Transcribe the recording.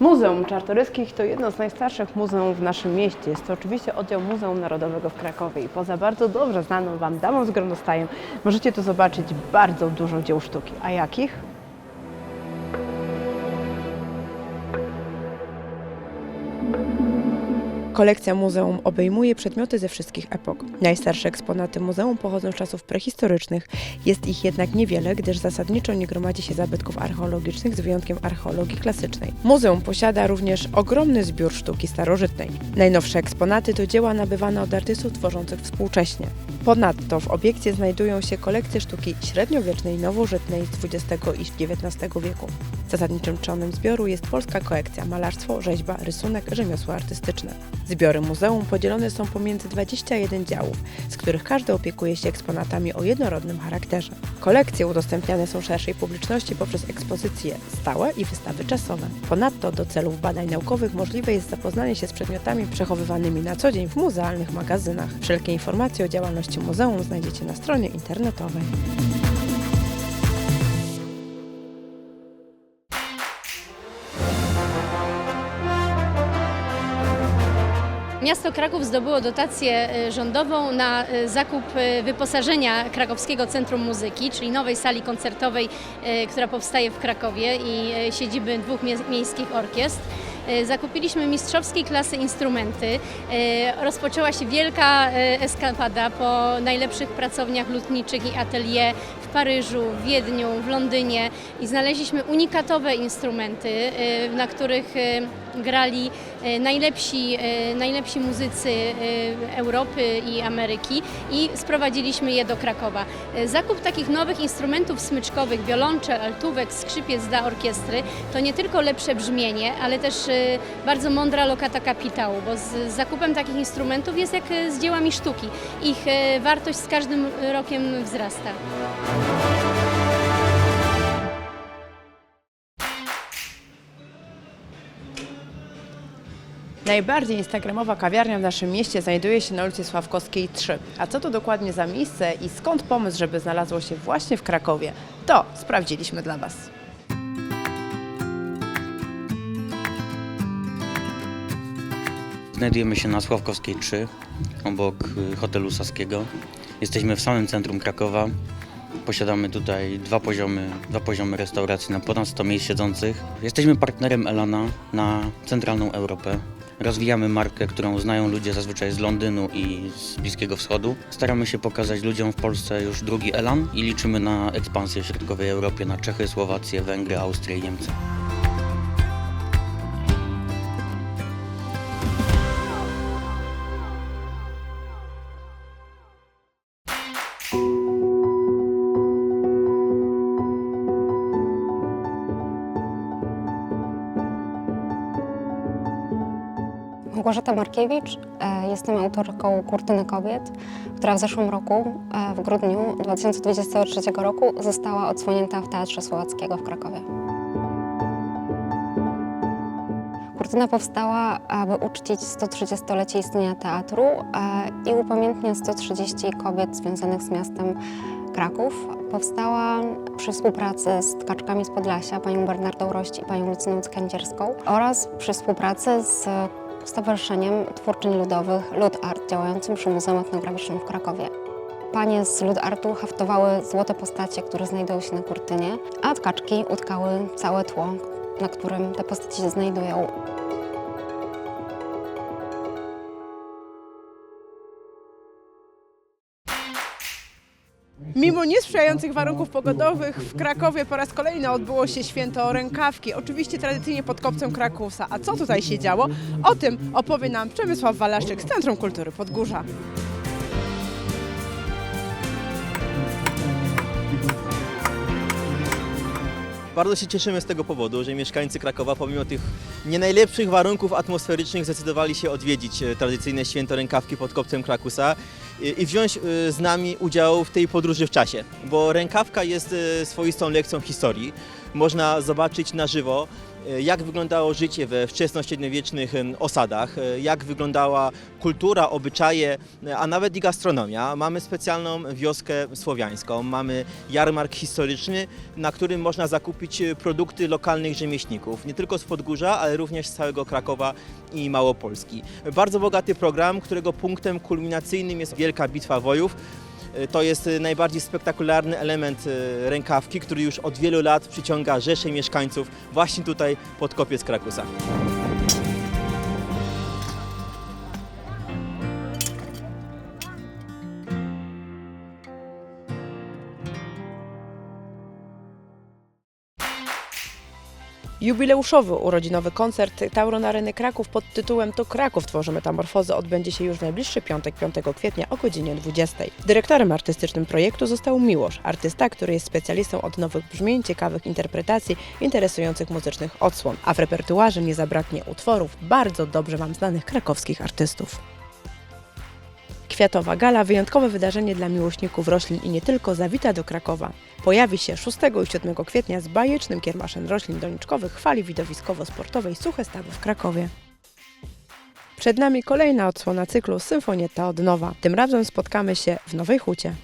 Muzeum Czartoryskich to jedno z najstarszych muzeów w naszym mieście. Jest to oczywiście oddział Muzeum Narodowego w Krakowie i poza bardzo dobrze znaną Wam damą z gronostajem możecie tu zobaczyć bardzo dużo dzieł sztuki. A jakich? Kolekcja muzeum obejmuje przedmioty ze wszystkich epok. Najstarsze eksponaty muzeum pochodzą z czasów prehistorycznych. Jest ich jednak niewiele, gdyż zasadniczo nie gromadzi się zabytków archeologicznych z wyjątkiem archeologii klasycznej. Muzeum posiada również ogromny zbiór sztuki starożytnej. Najnowsze eksponaty to dzieła nabywane od artystów tworzących współcześnie. Ponadto w obiekcie znajdują się kolekcje sztuki średniowiecznej, nowożytnej z XX i XIX wieku. Zasadniczym trzonem zbioru jest polska kolekcja malarstwo, rzeźba, rysunek, rzemiosło artystyczne. Zbiory muzeum podzielone są pomiędzy 21 działów, z których każdy opiekuje się eksponatami o jednorodnym charakterze. Kolekcje udostępniane są szerszej publiczności poprzez ekspozycje stałe i wystawy czasowe. Ponadto do celów badań naukowych możliwe jest zapoznanie się z przedmiotami przechowywanymi na co dzień w muzealnych magazynach. Wszelkie informacje o działalności muzeum znajdziecie na stronie internetowej. Miasto Kraków zdobyło dotację e, rządową na e, zakup e, wyposażenia Krakowskiego Centrum Muzyki, czyli nowej sali koncertowej, która powstaje w Krakowie i siedziby dwóch mie- miejskich orkiestr. Zakupiliśmy mistrzowskiej klasy instrumenty. Rozpoczęła się wielka eskapada po najlepszych pracowniach lutniczych i atelier w Paryżu, w Wiedniu, w Londynie i znaleźliśmy unikatowe instrumenty, na których grali najlepsi, e, najlepsi muzycy e, Europy i Ameryki i sprowadziliśmy je do Krakowa. E, Zakup takich nowych instrumentów smyczkowych, wiolonczel, altówek, skrzypiec dla orkiestry to nie tylko lepsze brzmienie, ale też e, bardzo mądra lokata kapitału, bo z zakupem takich instrumentów jest jak e, z dziełami sztuki. Ich e, wartość z każdym rokiem wzrasta. Najbardziej instagramowa kawiarnia w naszym mieście znajduje się na ulicy Sławkowskiej 3. A co to dokładnie za miejsce i skąd pomysł, żeby znalazło się właśnie w Krakowie? To sprawdziliśmy dla Was. Znajdujemy się na Sławkowskiej 3, obok y, hotelu Saskiego. Jesteśmy w samym centrum Krakowa. Posiadamy tutaj dwa poziomy, dwa poziomy restauracji na ponad 100 miejsc siedzących. Jesteśmy partnerem Elana na centralną Europę. Rozwijamy markę, którą znają ludzie zazwyczaj z Londynu i z Bliskiego Wschodu. Staramy się pokazać ludziom w Polsce już drugi Elan i liczymy na ekspansję w środkowej Europie, na Czechy, Słowację, Węgry, Austrię i Niemcy. Małgorzata Markiewicz, e, jestem autorką Kurtyny Kobiet, która w zeszłym roku, e, w grudniu 2023 roku została odsłonięta w Teatrze Słowackiego w Krakowie. Kurtyna powstała, aby uczcić 130-lecie istnienia teatru e, i upamiętnia 130 kobiet związanych z miastem Kraków. Powstała przy współpracy z tkaczkami z Podlasia, panią Bernardą Rość i panią Lucyną Skędzierską oraz przy współpracy z Stowarzyszeniem Twórczyń Ludowych Lud Art działającym przy Muzeum Etnograficznym w Krakowie. Panie z Lud Artu haftowały złote postacie, które znajdują się na kurtynie, a tkaczki utkały całe tło, na którym te postacie się znajdują. Mimo niesprzyjających warunków pogodowych w Krakowie po raz kolejny odbyło się święto rękawki. Oczywiście tradycyjnie pod kopcem Krakusa. A co tutaj się działo? O tym opowie nam Przemysław Walaszczyk z Centrum Kultury Podgórza. Bardzo się cieszymy z tego powodu, że mieszkańcy Krakowa pomimo tych nie najlepszych warunków atmosferycznych zdecydowali się odwiedzić e, tradycyjne święto rękawki pod kopcem Krakusa i, wziąć e, z nami udział w tej podróży w czasie, bo rękawka jest e, swoistą lekcją historii. Można zobaczyć na żywo e, jak wyglądało życie we wczesnośredniowiecznych osadach, jak wyglądała kultura, obyczaje, a nawet i gastronomia. Mamy specjalną wioskę słowiańską, mamy jarmark historyczny, na którym można zakupić produkty lokalnych rzemieślników, nie tylko z Podgórza, ale również z całego Krakowa i Małopolski. Bardzo bogaty program, którego punktem kulminacyjnym jest Wielka Bitwa Wojów. E, To jest e, najbardziej spektakularny element e, rękawki, który już od wielu lat przyciąga rzesze mieszkańców właśnie tutaj pod kopiec Krakusa. Jubileuszowy urodzinowy koncert Tauron Areny Kraków pod tytułem To Kraków tworzy metamorfozę odbędzie się już w najbliższy piątek, 5 kwietnia o godzinie 20. Dyrektorem artystycznym projektu został Miłosz, artysta, który jest specjalistą od nowych brzmień, ciekawych interpretacji, interesujących muzycznych odsłon. A w repertuarze nie zabraknie utworów bardzo dobrze Wam znanych krakowskich artystów. Kwiatowa Gala, wyjątkowe wydarzenie dla miłośników roślin i nie tylko, zawita do Krakowa. Pojawi się 6 i 7 kwietnia z bajecznym kiermaszem roślin doniczkowych w hali widowiskowo-sportowej Suche Stawy w Krakowie. Przed nami kolejna odsłona cyklu Symfonietta od nowa. Tym razem spotkamy się w Nowej Hucie.